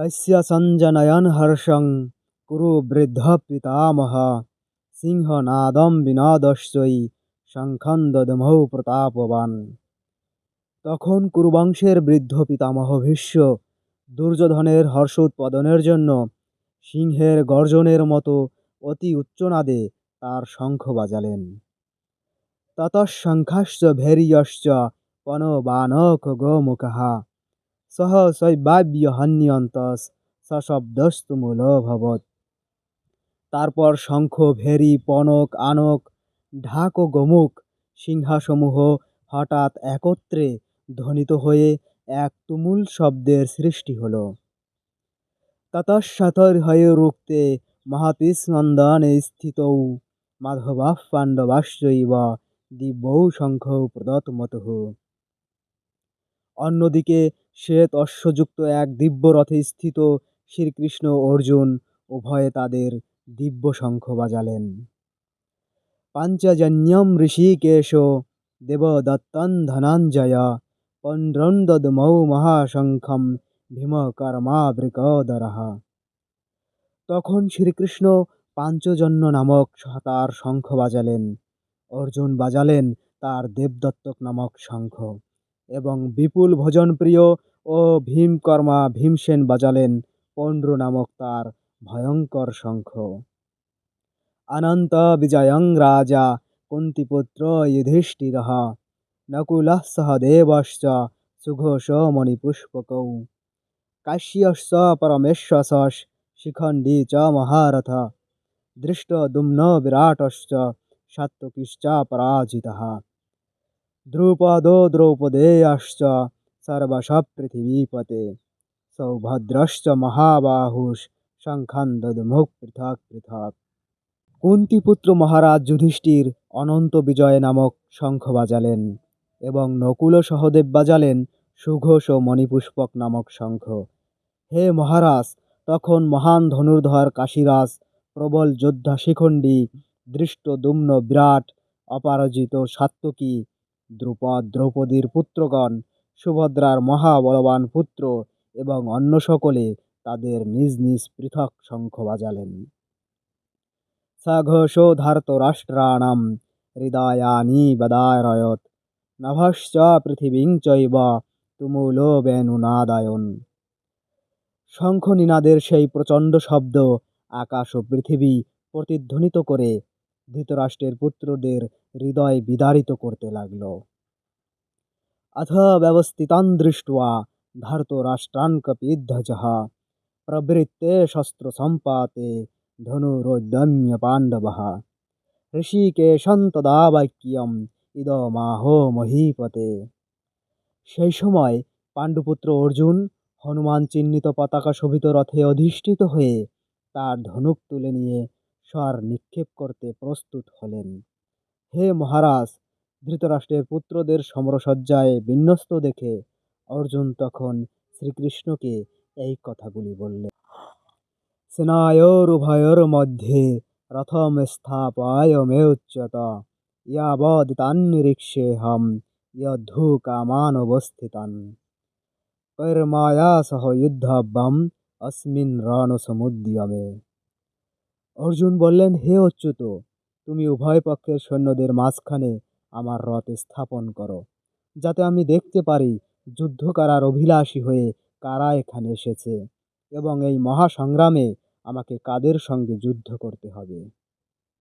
তস্য সঞ্জনয়ন হর্ষং কুরু বৃদ্ধ পিতামহ সিংহনাদম বিনাদস্যই শঙ্খং দদমৌ প্রতাপবান তখন কুরুবংশের বৃদ্ধ পিতামহ ভীষ্ম দুর্যোধনের হর্ষ উৎপাদনের জন্য সিংহের গর্জনের মতো অতি উচ্চনাদে তার শঙ্খ বাজালেন। ততঃশঙ্খাশ্চ ভৈর্যশ্চ পনবানক গোমুখः। সহ শৈবাব্য হন্যন্তস সশব্দস্তু মূলভবৎ তারপর শঙ্খ, ভেরি, পনক, আনক, ঢাক ও গোমুখ সিংহাসমূহ হঠাৎ একত্রে ধ্বনিত হয়ে এক তুমুল শব্দের সৃষ্টি হল। ততঃশতৈর্হয়ৈরুক্তে মহতিস্মন্দনে স্থিতৌ মাধবাঃ পাণ্ডবাশ্চৈব দিব্যৌ শঙ্খৌ প্রদত্মতুঃ অন্যদিকে শ্বেত অশ্বযুক্ত এক দিব্য রথে স্থিত শ্রীকৃষ্ণ অর্জুন উভয়ে তাদের দিব্য শঙ্খ বাজালেন। পাঞ্চজন্যম ঋষিকেশ দেবদত্তং ধনঞ্জয় পৌণ্ড্রং দদমৌ মহাশঙ্খম ভীমকর্মাবৃকোদরः। তখন শ্রীকৃষ্ণ পাঞ্চজন্য নামক তার শঙ্খ বাজালেন। অর্জুন বাজালেন তার দেবদত্তক নামক শঙ্খ। এবং বিপুল ভোজনপ্রিয় ও ভীমকর্মা ভীমসেন বাজালেন পৌণ্ড্র নামক তার ভয়ঙ্কর শঙ্খ। অনন্ত বিজয়ং রাজা কুন্তিপুত্র যুধিষ্ঠিরः নকুলः সহদেবশ্চ সুঘোষ মণিপুষ্পকৌ। কাশ্যশ্চ পরমেশ্বশः শিখণ্ডী চ মহারথ। দৃষ্টদ্যুম্ন বিরাটশ্চ সাত্যকিশ্চ পরাজিতः। দ্রুপদো দ্রৌপদেয়শ্চ সর্বশः পৃথিবীপতে সৌভদ্রশ্চ মহাবাহুষ শঙ্খং দদমুঃ পৃথক পৃথক। কুন্তিপুত্র মহারাজ যুধিষ্ঠির অনন্ত বিজয় নামক শঙ্খ বাজালেন এবং নকুল সহদেব বাজালেন সুঘোষ ও মণিপুষ্পক নামক শঙ্খ। হে মহারাজ, তখন মহান ধনুর্ধর কাশীরাজ প্রবল যোদ্ধা শিখণ্ডী দৃষ্টদ্যুম্ন বিরাট, অপরাজিত সাত্যকী দ্রুপদ দ্রৌপদীর পুত্রগণ, সুভদ্রার মহাবলবান পুত্র এবং অন্য সকলে তাদের নিজ নিজ পৃথক শঙ্খ বাজালেন। সঘোষো ধার্তরাষ্ট্রাণাম হৃদয়ানি বদারয়ত নভশ্চ পৃথিবীং চৈব তুমুলো বেনুনাদায়ন শঙ্খ নিনাদের সেই প্রচণ্ড শব্দ আকাশ ও পৃথিবী প্রতিধ্বনিত করে ধৃতরাষ্ট্রের পুত্রদের হৃদয় বিদারিত করতে লাগল अथ व्यवस्थितान् दृष्ट्वा धर्तराष्ट्रान् कपिध्वजः प्रवृत्ते शस्त्रसम्पाते ধনুরোদ্যম্য পাণ্ডবः ঋষিকেশং তদা বাক্যম ইদমাহো মহীপতে সেই সময় পাণ্ডুপুত্র অর্জুন হনুমান চিহ্নিত পতাকা শোভিত রথে অধিষ্ঠিত হয়ে তার ধনুক তুলে নিয়ে স্বর নিক্ষেপ করতে প্রস্তুত হলেন। হে মহারাজ, ধৃতরাষ্ট্রের পুত্রদের সমরসজ্জায় বিন্যস্ত দেখে অর্জুন তখন শ্রীকৃষ্ণকে এই কথাগুলি বললেন। সেনায়োরুভয়োর্মধ্যে রথম স্থাপয় মে উচ্যত ইয়াবদিতান্নিরীক্ষেহম ইয়ধু কামান অবস্থিতান কৈর্মায়া সহ যুদ্ধব্যম, অস্মিন রণসমুদ্যমে অর্জুন বললেন, হে অচ্যুত, তুমি উভয় পক্ষের সৈন্যদের মাঝখানে আমার রথ স্থাপন করো, যাতে আমি দেখতে পারি যুদ্ধ করার অভিলাষী হয়ে কারা এখানে এসেছে এবং এই মহাসংগ্রামে আমাকে কাদের সঙ্গে যুদ্ধ করতে হবে?